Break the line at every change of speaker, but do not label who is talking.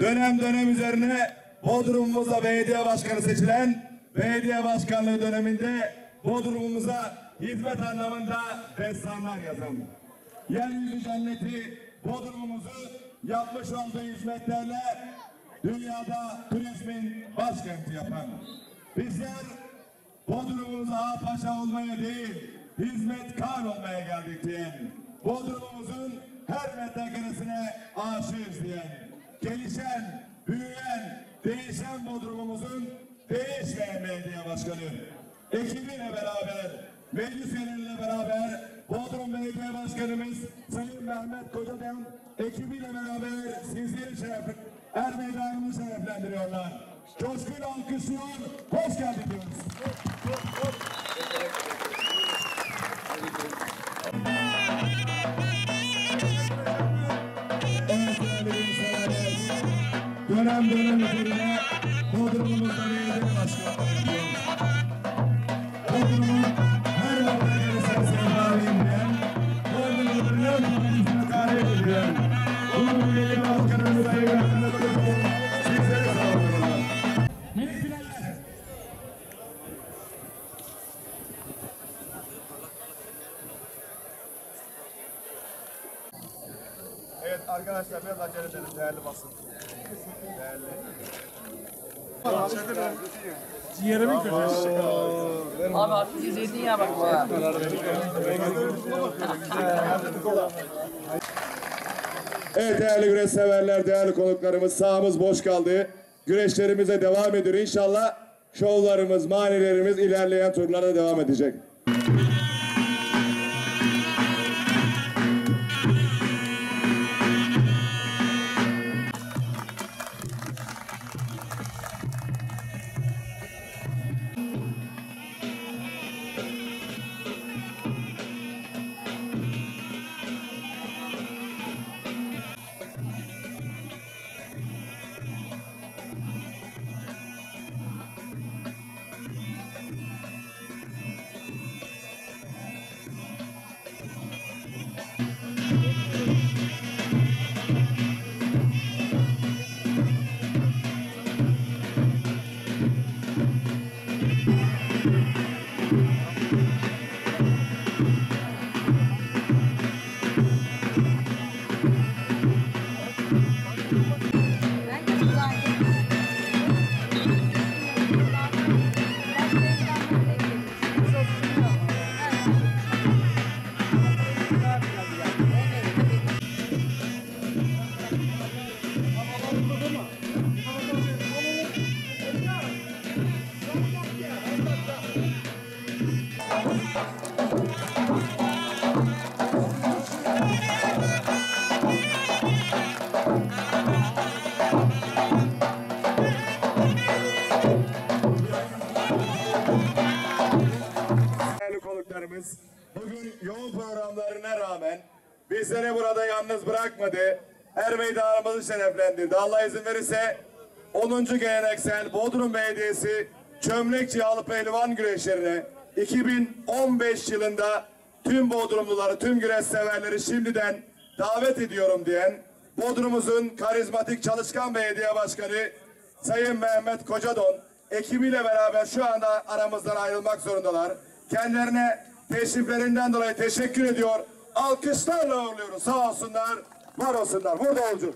dönem dönem üzerine Bodrum'umuzda belediye başkanı seçilen belediye başkanlığı döneminde Bodrum'umuza hizmet anlamında destanlar yazan. Yeryüzü cenneti Bodrum'umuzu yapmış olduğu hizmetlerle dünyada turizmin başkenti yapan. Bizler Bodrum'umuza ağa paşa olmaya değil, hizmetkar olmaya geldik diyen, Bodrum'umuzun her metrekaresine aşığız diyen, gelişen, büyüyen, değişen Bodrum'umuzun değişmeyen belediye başkanı, ekibiyle beraber, meclis üyeleriyle beraber Bodrum Belediye Başkanımız Sayın Mehmet Kocadan ekibiyle beraber sizleri şeref, er meydanını şereflendiriyorlar. Coşkuyla alkışlıyor, hoş geldin dönem dönem üzerine belediye başkanlığı yapıyoruz. Bodrum'un
arkadaşlar biraz acele edelim değerli basın. Değerli.
Abi artık zeytinyağı bak.
Evet değerli güreş severler, değerli konuklarımız sahamız boş kaldı. Güreşlerimize devam ediyor. İnşallah şovlarımız, manilerimiz ilerleyen turlara devam edecek. Değerli konuklarımız, bugün yoğun programlarına rağmen bizleri burada yalnız bırakmadı. Er meydanımızı şereflendirdi. Allah izin verirse 10. geleneksel Bodrum Belediyesi Çömlek Cihalı Pehlivan güreşlerine 2015 yılında tüm Bodrumluları, tüm güreş severleri şimdiden davet ediyorum diyen Bodrum'umuzun karizmatik çalışkan belediye başkanı Sayın Mehmet Kocadon ekibiyle beraber şu anda aramızdan ayrılmak zorundalar. Kendilerine teşriflerinden dolayı teşekkür ediyor. Alkışlarla uğurluyoruz. Sağ olsunlar, var olsunlar. Burada olcu.